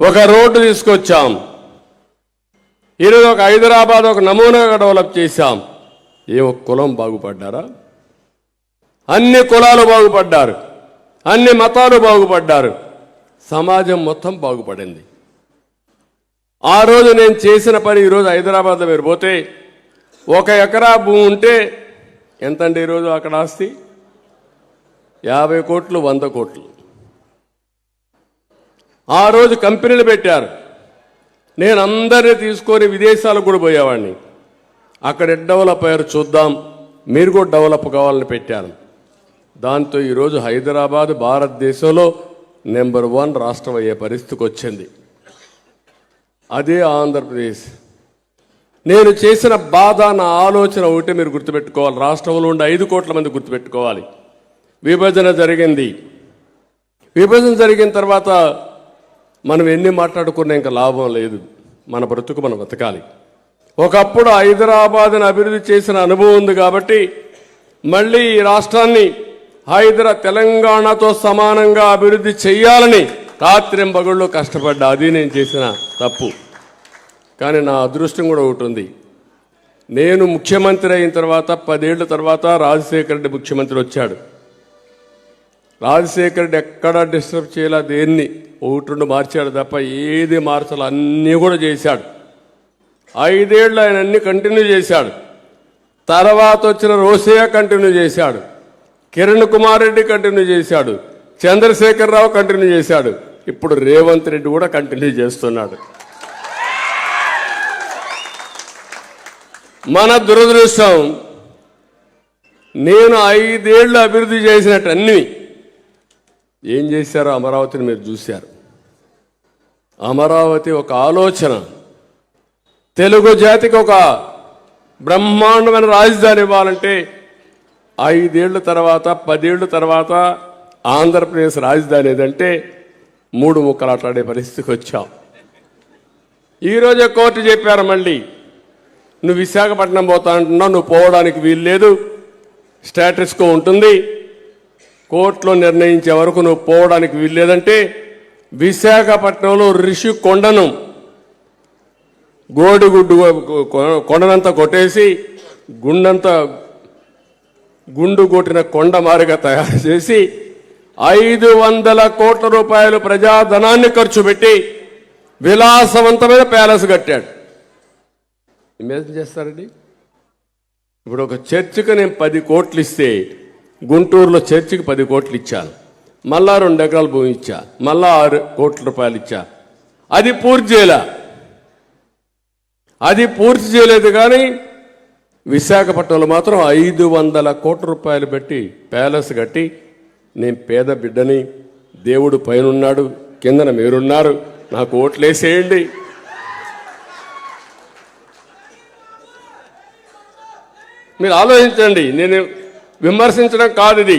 ఒక రోడ్డు తీసుకొచ్చాం. ఈరోజు ఒక హైదరాబాద్ ఒక నమూనాగా డెవలప్ చేశాం. ఏ ఒక్క కులం బాగుపడ్డారా? అన్ని కులాలు బాగుపడ్డారు. అన్ని మతాలు బాగుపడ్డారు. సమాజం మొత్తం బాగుపడింది. ఆ రోజు నేను చేసిన పని ఈరోజు హైదరాబాద్లో మీరు పోతే ఒక ఎకరా భూమి ఉంటే ఎంతండి ఈరోజు అక్కడ ఆస్తి? యాభై కోట్లు వంద కోట్లు. ఆ రోజు కంపెనీలు పెట్టారు. నేను అందరినీ తీసుకొని విదేశాలకు కూడా పోయేవాడిని. అక్కడ డెవలప్ అయ్యారు చూద్దాం. మీరు కూడా డెవలప్ కావాలని పెట్టారు దాంతో ఈరోజు హైదరాబాద్ భారతదేశంలో నెంబర్ వన్ రాష్ట్రం అయ్యే పరిస్థితికి వచ్చింది. అదే ఆంధ్రప్రదేశ్. నేను చేసిన బాధ నా ఆలోచన ఒకటే మీరు గుర్తుపెట్టుకోవాలి. రాష్ట్రంలో ఉండే ఐదు కోట్ల మంది గుర్తుపెట్టుకోవాలి. విభజన జరిగింది. విభజన జరిగిన తర్వాత మనం ఎన్ని మాట్లాడుకున్నా ఇంకా లాభం లేదు. మన బ్రతుకు మనం బతకాలి. ఒకప్పుడు హైదరాబాద్ని అభివృద్ధి చేసిన అనుభవం ఉంది కాబట్టి మళ్ళీ ఈ రాష్ట్రాన్ని హైదరా తెలంగాణతో సమానంగా అభివృద్ధి చేయాలని రాత్రింబగళ్ళు కష్టపడ్డా. అది నేను చేసిన తప్పు. కానీ నా అదృష్టం కూడా ఒకటి ఉంది. నేను ముఖ్యమంత్రి అయిన తర్వాత పదేళ్ళ తర్వాత రాజశేఖర రెడ్డి ముఖ్యమంత్రి వచ్చాడు. రాజశేఖరుడు రెడ్డి డిస్టర్బ్ చేయలే దేన్ని? ఒకటి రెండు మార్చాడు తప్ప ఏది మార్చాలి అన్నీ కూడా చేశాడు. ఐదేళ్ళు ఆయన అన్ని కంటిన్యూ చేశాడు. తర్వాత వచ్చిన రోసయ్య కంటిన్యూ చేశాడు. కిరణ్ కుమార్ రెడ్డి కంటిన్యూ చేశాడు. చంద్రశేఖరరావు కంటిన్యూ చేశాడు. ఇప్పుడు రేవంత్ రెడ్డి కూడా కంటిన్యూ చేస్తున్నాడు. మన దురదృష్టం నేను ఐదేళ్ళు అభివృద్ధి చేసినట్టు అన్ని ఏం చేశారో అమరావతిని మీరు చూశారు? అమరావతి ఒక ఆలోచన. తెలుగు జాతికి ఒక బ్రహ్మాండమైన రాజధాని ఇవ్వాలంటే ఐదేళ్ళ తర్వాత పదేళ్ళ తర్వాత ఆంధ్రప్రదేశ్ రాజధాని ఏదంటే మూడు ముక్కలాట్లాడే పరిస్థితికి వచ్చాం. ఈరోజే కోర్టు చెప్పారు మళ్ళీ నువ్వు విశాఖపట్నం పోతా అంటున్నావు నువ్వు పోవడానికి వీలు లేదు స్టేటస్కో ఉంటుంది కోర్టులో నిర్ణయించే వరకు నువ్వు పోవడానికి వీల్లేదంటే విశాఖపట్నంలో రిషి కొండను గోడిగుడ్డు కొండనంతా కొట్టేసి గుండంతా గుండు కొట్టిన కొండ మారిగా తయారు చేసి ఐదు వందల కోట్ల రూపాయలు ప్రజాధనాన్ని ఖర్చు పెట్టి విలాసవంతమైన ప్యాలెస్ కట్టాడు. ఇమేజిన్ చేస్తారండి? ఇప్పుడు ఒక చర్చికి నేను పది కోట్లు ఇస్తే గుంటూరులో చర్చికి పది కోట్లు ఇచ్చాను. మళ్ళా రెండు ఎకరాల భూమి ఇచ్చా. మళ్ళా ఆరు కోట్ల రూపాయలు ఇచ్చా. అది పూర్తి చేయలే. అది పూర్తి చేయలేదు కానీ విశాఖపట్నంలో మాత్రం ఐదు వందల కోట్ల రూపాయలు పెట్టి ప్యాలెస్ కట్టి నేను పేద బిడ్డని దేవుడు పైనున్నాడు కిందన మీరున్నారు నాకు ఓట్లేసేయండి. మీరు ఆలోచించండి. నేను విమర్శించడం కాదు ఇది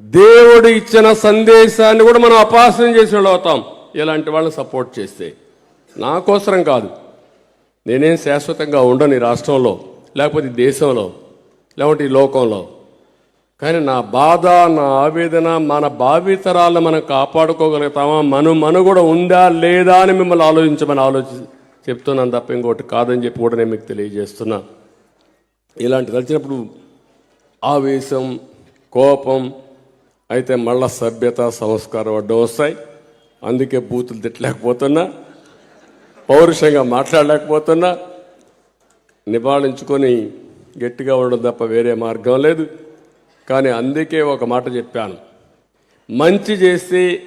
దేవుడు ఇచ్చిన సందేశాన్ని కూడా మనం అపాసన చేసి అవుతాం ఇలాంటి వాళ్ళని సపోర్ట్ చేస్తే. నా కోసరం కాదు. నేనేం శాశ్వతంగా ఉండను ఈ రాష్ట్రంలో లేకపోతే ఈ దేశంలో లేకపోతే ఈ లోకంలో. కానీ నా బాధ నా ఆవేదన మన భావితరాలను మనం కాపాడుకోగలుగుతామా? మను మనుగడ ఉందా లేదా అని మిమ్మల్ని ఆలోచించమని ఆలోచి చెప్తున్నాను తప్ప ఇంకోటి కాదని చెప్పి కూడా నేను మీకు తెలియజేస్తున్నాను ఇలాంటిది వచ్చినప్పుడు ఆవేశం కోపం అయితే మళ్ళా సభ్యత సంస్కారం అడ్డం వస్తాయి. అందుకే బూతులు తిట్టలేకపోతున్నా పౌరుషంగా మాట్లాడలేకపోతున్నా నివాళించుకొని గట్టిగా ఉండడం తప్ప వేరే మార్గం లేదు. కానీ అందుకే ఒక మాట చెప్పాను. మంచి చేస్తే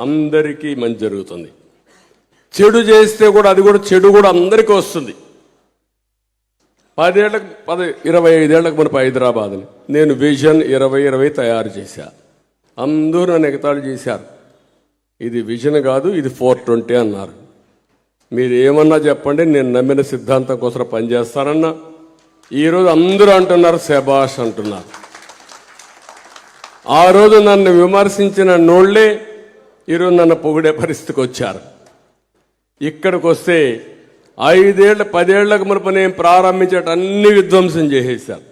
అందరికీ మంచి జరుగుతుంది. చెడు చేస్తే కూడా అది కూడా చెడు కూడా అందరికీ వస్తుంది. పదేళ్ళకు పది ఇరవై ఐదేళ్ళకు మనపు హైదరాబాద్ని. నేను విజన్ ఇరవై ఇరవై తయారు చేశా. అందరూ నన్ను ఎగతాళి చేశారు. ఇది విజన్ కాదు ఇది ఫోర్ ట్వంటీ అన్నారు. మీరు ఏమన్నా చెప్పండి నేను నమ్మిన సిద్ధాంతం కోసం పనిచేస్తానన్నా. ఈరోజు అందరూ అంటున్నారు శబాష్ అంటున్నారు. ఆ రోజు నన్ను విమర్శించిన నోళ్ళే ఈరోజు నన్ను పొగిడే పరిస్థితికి వచ్చారు. ఇక్కడికి వస్తే ఐదేళ్ళ పదేళ్ళకు మునుపు నేను ప్రారంభించేట అన్ని విధ్వంసం చేసేసాను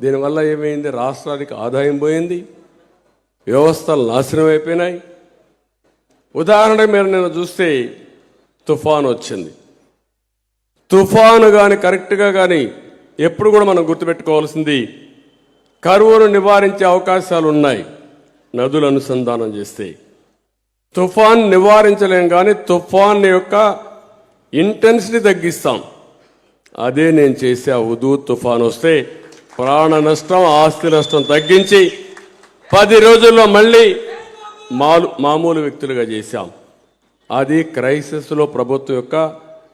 దీనివల్ల ఏమైంది? రాష్ట్రానికి ఆదాయం పోయింది వ్యవస్థలు నాశనం అయిపోయినాయి. ఉదాహరణకు మీరు నేను చూస్తే తుఫాను వచ్చింది. తుఫాను కానీ కరెక్ట్గా కానీ ఎప్పుడు కూడా మనం గుర్తుపెట్టుకోవాల్సింది కరువును నివారించే అవకాశాలు ఉన్నాయి. నదులు అనుసంధానం చేస్తే. తుఫాన్ నివారించలేం కానీ తుఫాన్ యొక్క ఇంటెన్సిటీ తగ్గిస్తాం. అదే నేను చేసే ఆ ఉదు తుఫాన్ వస్తే ప్రాణ నష్టం ఆస్తి నష్టం తగ్గించి పది రోజుల్లో మళ్ళీ మాలు మామూలు వ్యక్తులుగా చేశాం. అది క్రైసిస్లో ప్రభుత్వం యొక్క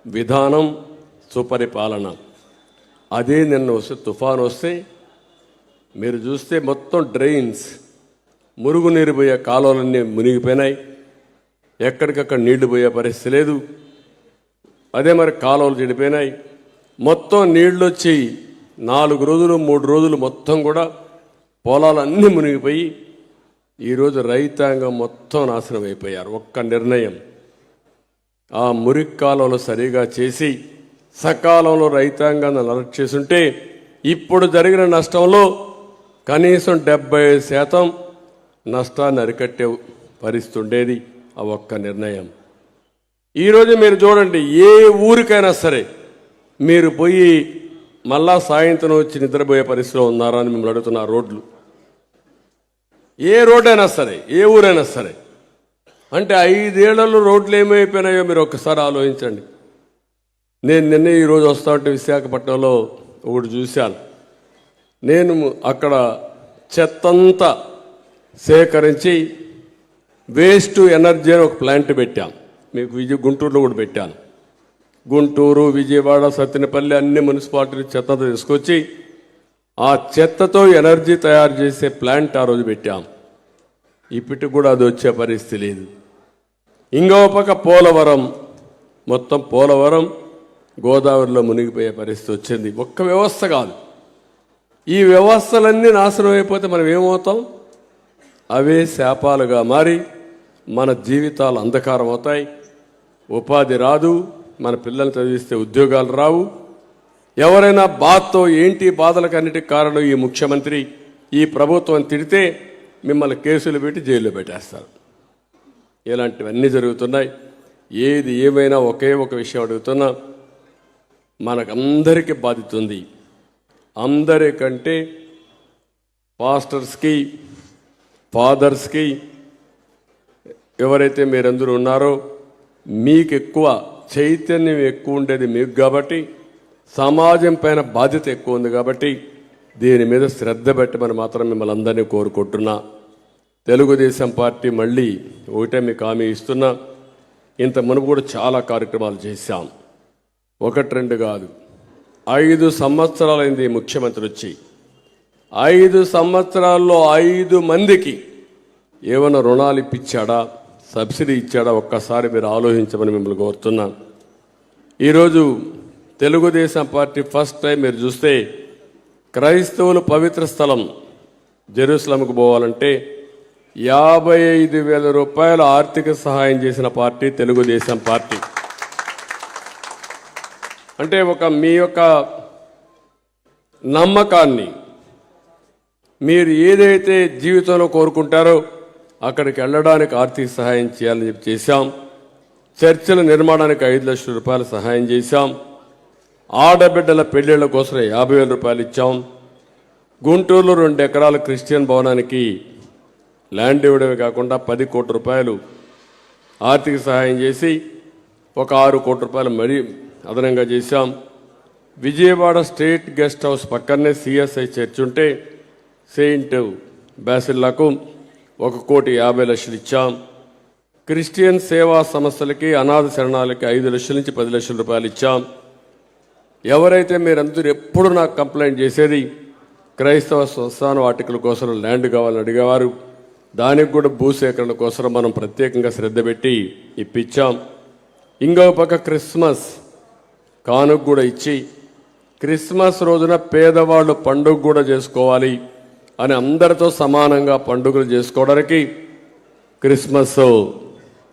విధానం సుపరిపాలన. అదే నిన్న వస్తే తుఫాన్ వస్తే మీరు చూస్తే మొత్తం డ్రైన్స్ మురుగునీరు పోయే కాలువలన్నీ మునిగిపోయినాయి. ఎక్కడికక్కడ నీళ్ళు పోయే పరిస్థితి లేదు. అదే మరి కాలువలు చెడిపోయినాయి. మొత్తం నీళ్ళు వచ్చి నాలుగు రోజులు మూడు రోజులు మొత్తం కూడా పొలాలన్నీ మునిగిపోయి ఈరోజు రైతాంగం మొత్తం నాశనం అయిపోయారు. ఒక్క నిర్ణయం. ఆ మురికి కాలువలు సరిగా చేసి సకాలంలో రైతాంగాన్ని అలర్ట్ చేసుంటే ఇప్పుడు జరిగిన నష్టంలో కనీసం డెబ్బై శాతం నష్టాన్ని అరికట్టే పరిస్థితి ఉండేది. ఆ ఒక్క నిర్ణయం. ఈరోజు మీరు చూడండి ఏ ఊరికైనా సరే మీరు పోయి మళ్ళా సాయంత్రం వచ్చి నిద్రపోయే పరిస్థితిలో ఉన్నారా అని మిమ్మల్ని అడుగుతున్న రోడ్లు. ఏ రోడ్డైనా సరే ఏ ఊరైనా సరే అంటే ఐదేళ్ళలో రోడ్లు ఏమైపోయినాయో మీరు ఒక్కసారి ఆలోచించండి. నేను నిన్న ఈరోజు వస్తా ఉంటే విశాఖపట్నంలో ఒకటి చూశాను. నేను అక్కడ చెత్తంతా సేకరించి వేస్ట్ ఎనర్జీ అని ఒక ప్లాంట్ పెట్టాను మీకు విజయ గుంటూరులో కూడా పెట్టాను. గుంటూరు విజయవాడ సత్యనపల్లి అన్ని మున్సిపాలిటీలు చెత్తతో తీసుకొచ్చి ఆ చెత్తతో ఎనర్జీ తయారు చేసే ప్లాంట్ ఆ రోజు పెట్టాం. ఇప్పటికి కూడా అది వచ్చే పరిస్థితి లేదు. ఇంకో పక్క పోలవరం మొత్తం పోలవరం గోదావరిలో మునిగిపోయే పరిస్థితి వచ్చింది. ఒక్క వ్యవస్థ కాదు. ఈ వ్యవస్థలన్నీ నాశనం అయిపోతే మనం ఏమవుతాం? అవే శాపాలుగా మారి మన జీవితాలు అంధకారం అవుతాయి. ఉపాధి రాదు మన పిల్లల్ని చదివిస్తే ఉద్యోగాలు రావు. ఎవరైనా బాధతో ఏంటి బాధలకన్నిటికి కారణం ఈ ముఖ్యమంత్రి? ఈ ప్రభుత్వం తిడితే మిమ్మల్ని కేసులు పెట్టి జైల్లో పెట్టేస్తారు. ఇలాంటివన్నీ జరుగుతున్నాయి. ఏది ఏమైనా ఒకే ఒక విషయం అడుగుతున్నా మనకందరికీ బాధితుంది అందరికంటే పాస్టర్స్కి ఫాదర్స్కి ఎవరైతే మీరందరూ ఉన్నారో మీకు ఎక్కువ చైతన్యం ఎక్కువ ఉండేది మీకు కాబట్టి సమాజం పైన బాధ్యత ఎక్కువ ఉంది కాబట్టి దీని మీద శ్రద్ధ పెట్టమని మాత్రం మిమ్మల్ని అందరినీ కోరుకుంటున్నా. తెలుగుదేశం పార్టీ మళ్ళీ ఒకటే మీకు హామీ ఇస్తున్నా. ఇంత మునుపు కూడా చాలా కార్యక్రమాలు చేశాం. ఒకటి రెండు కాదు. ఐదు సంవత్సరాలైంది ముఖ్యమంత్రి వచ్చి. ఐదు సంవత్సరాల్లో ఐదు మందికి ఏమైనా రుణాలు ఇప్పించాడా? సబ్సిడీ ఇచ్చాడా ఒక్కసారి మీరు ఆలోచించమని మిమ్మల్ని కోరుతున్నాను. ఈరోజు తెలుగుదేశం పార్టీ ఫస్ట్ టైం మీరు చూస్తే క్రైస్తవులు పవిత్ర స్థలం జెరూసలంకు పోవాలంటే యాభై ఐదు వేల రూపాయల ఆర్థిక సహాయం చేసిన పార్టీ తెలుగుదేశం పార్టీ. అంటే ఒక మీ యొక్క నమ్మకాన్ని మీరు ఏదైతే జీవితంలో కోరుకుంటారో అక్కడికి వెళ్ళడానికి ఆర్థిక సహాయం చేయాలని చెప్పి చేశాం. చర్చల నిర్మాణానికి ఐదు లక్షల రూపాయలు సహాయం చేశాం. ఆడబిడ్డల పెళ్ళిళ్ళ కోసం యాభై వేల రూపాయలు ఇచ్చాం. గుంటూరులో రెండు ఎకరాల క్రిస్టియన్ భవనానికి ల్యాండ్ ఇవ్వడమే కాకుండా పది కోట్ల రూపాయలు ఆర్థిక సహాయం చేసి ఒక ఆరు కోట్ల రూపాయలు మరీ అదనంగా చేశాం. విజయవాడ స్టేట్ గెస్ట్ హౌస్ పక్కనే సిఎస్ఐ చర్చ్ ఉంటే సెయింట్ బ్యాసిల్లాకు ఒక కోటి యాభై లక్షలు ఇచ్చాం. క్రిస్టియన్ సేవా సంస్థలకి అనాథ శరణాలకి ఐదు లక్షల నుంచి పది లక్షల రూపాయలు ఇచ్చాం. ఎవరైతే మీరందరూ ఎప్పుడు నాకు కంప్లైంట్ చేసేది క్రైస్తవ సంస్థాన వాటికల కోసం ల్యాండ్ కావాలని అడిగేవారు. దానికి కూడా భూసేకరణ కోసం మనం ప్రత్యేకంగా శ్రద్ధ పెట్టి ఇప్పించాం. ఇంకో పక్క క్రిస్మస్ కానుక కూడా ఇచ్చి క్రిస్మస్ రోజున పేదవాళ్ళు పండుగ కూడా చేసుకోవాలి. అని అందరితో సమానంగా పండుగలు చేసుకోవడానికి క్రిస్మస్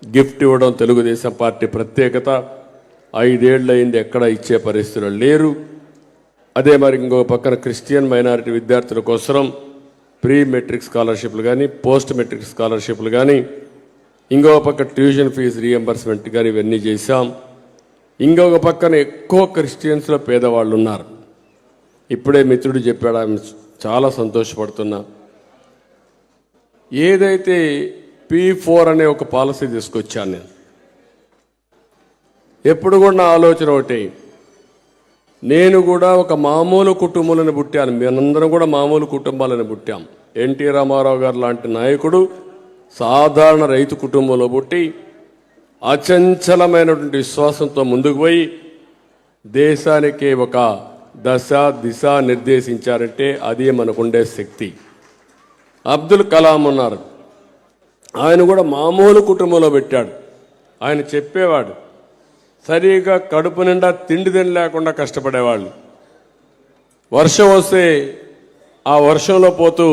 గిఫ్ట్ ఇవ్వడం తెలుగుదేశం పార్టీ ప్రత్యేకత. ఐదేళ్ళయింది ఎక్కడ ఇచ్చే పరిస్థితులు లేరు. అదే మరి ఇంకో పక్కన క్రిస్టియన్ మైనారిటీ విద్యార్థుల కోసం ప్రీ మెట్రిక్ స్కాలర్షిప్లు కానీ పోస్ట్ మెట్రిక్ స్కాలర్షిప్లు కానీ ఇంకో పక్క ట్యూషన్ ఫీజు రీఎంబర్స్మెంట్ కానీ ఇవన్నీ చేశాం. ఇంకొక పక్కన ఎక్కువ క్రిస్టియన్స్లో పేదవాళ్ళు ఉన్నారు. ఇప్పుడే మిత్రుడు చెప్పాడు ఆమె చాలా సంతోషపడుతున్నా. ఏదైతే పీ ఫోర్ అనే ఒక పాలసీ తీసుకొచ్చాను నేను. ఎప్పుడు కూడా నా ఆలోచన ఒకటి. నేను కూడా ఒక మామూలు కుటుంబాలను పుట్టాను. మేమందరం కూడా మామూలు కుటుంబాలను పుట్టాం. ఎన్టీ రామారావు గారు లాంటి నాయకుడు సాధారణ రైతు కుటుంబంలో పుట్టి అచంచలమైనటువంటి విశ్వాసంతో ముందుకు పోయి దేశానికి ఒక దశ దిశ నిర్దేశించారంటే అదే మనకుండే శక్తి. అబ్దుల్ కలాం ఉన్నారు ఆయన కూడా మామూలు కుటుంబంలో పెట్టాడు. ఆయన చెప్పేవాడు సరిగా కడుపు నిండా తిండి తిండి లేకుండా కష్టపడేవాళ్ళు. వర్షం వస్తే ఆ వర్షంలో పోతూ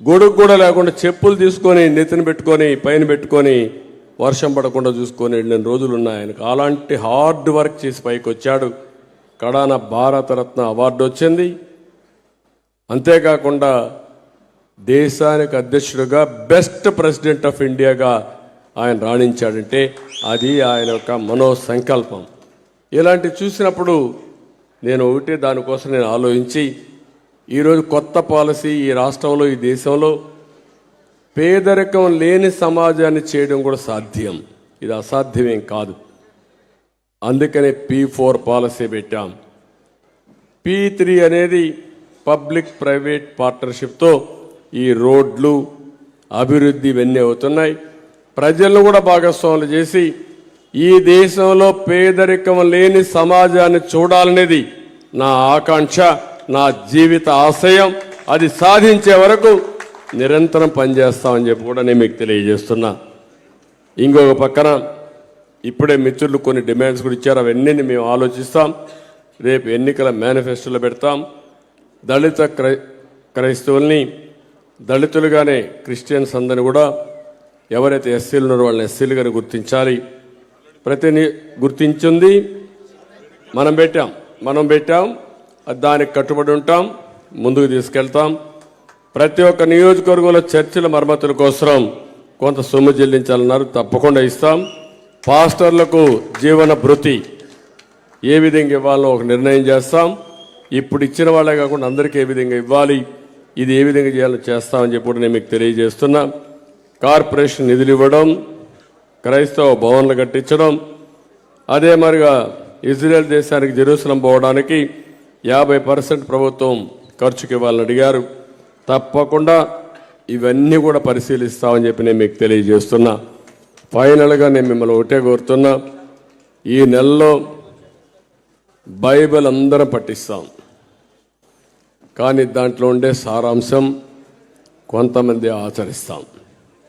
గొడుగు కూడా లేకుండా చెప్పులు తీసుకొని నెత్తిన పెట్టుకొని పైన పెట్టుకొని వర్షం పడకుండా చూసుకొని వెళ్ళిన రోజులు ఉన్నాయి ఆయనకు అలాంటి హార్డ్ వర్క్ చేసి పైకి వచ్చాడు. కడాన భారతరత్న అవార్డు వచ్చింది. అంతేకాకుండా దేశానికి అధ్యక్షుడిగా బెస్ట్ ప్రెసిడెంట్ ఆఫ్ ఇండియాగా ఆయన రాణించాడంటే అది ఆయన యొక్క మనో సంకల్పం ఇలాంటివి చూసినప్పుడు నేను ఒకటే దానికోసం నేను ఆలోచించి ఈరోజు కొత్త పాలసీ ఈ రాష్ట్రంలో ఈ దేశంలో పేదరికం లేని సమాజాన్ని చేయడం కూడా సాధ్యం. ఇది అసాధ్యమేం కాదు. అందుకనే పీ ఫోర్ పాలసీ పెట్టాం. పీ త్రీ అనేది పబ్లిక్ ప్రైవేట్ పార్ట్నర్షిప్తో ఈ రోడ్లు అభివృద్ధి ఇవన్నీ అవుతున్నాయి. ప్రజలను కూడా భాగస్వాములు చేసి ఈ దేశంలో పేదరికం లేని సమాజాన్ని చూడాలనేది నా ఆకాంక్ష నా జీవిత ఆశయం. అది సాధించే వరకు నిరంతరం పనిచేస్తామని చెప్పి కూడా నేను మీకు తెలియజేస్తున్నా. ఇంకొక పక్కన ఇప్పుడే మిత్రులు కొన్ని డిమాండ్స్ కూడా ఇచ్చారు. అవన్నీ మేము ఆలోచిస్తాం. రేపు ఎన్నికల మేనిఫెస్టోలో పెడతాం. దళిత క్రై క్రైస్తవుల్ని దళితులుగానే క్రిస్టియన్స్ అందరిని కూడా ఎవరైతే ఎస్సీలు ఉన్నారో వాళ్ళని ఎస్సీలుగానే గుర్తించాలి. ప్రతిని గుర్తించింది మనం పెట్టాం. మనం పెట్టాం. దానికి కట్టుబడి ఉంటాం. ముందుకు తీసుకెళ్తాం. ప్రతి ఒక్క నియోజకవర్గంలో చర్చిల మరమ్మతుల కోసం కొంత సొమ్ము చెల్లించాలన్నారు. తప్పకుండా ఇస్తాం. పాస్టర్లకు జీవన భృతి. ఏ విధంగా ఇవ్వాలో ఒక నిర్ణయం చేస్తాం. ఇప్పుడు ఇచ్చిన వాళ్ళే కాకుండా అందరికీ ఏ విధంగా ఇవ్వాలి ఇది ఏ విధంగా చేయాలో చేస్తామని చెప్పి నేను మీకు తెలియజేస్తున్నా. కార్పొరేషన్ నిధులు ఇవ్వడం క్రైస్తవ భవన్లు కట్టించడం అదే మరిగా ఇజ్రాయెల్ దేశానికి జెరూసలం పోవడానికి యాభై పర్సెంట్ ప్రభుత్వం ఖర్చుకి ఇవ్వాలని అడిగారు. తప్పకుండా ఇవన్నీ కూడా పరిశీలిస్తామని చెప్పి నేను మీకు తెలియజేస్తున్నా. ఫైనల్గా నేను మిమ్మల్ని ఒకటే కోరుతున్నా ఈ నెలలో బైబిల్ అందరం పట్టిస్తాం కానీ దాంట్లో ఉండే సారాంశం కొంతమంది ఆచరిస్తాం.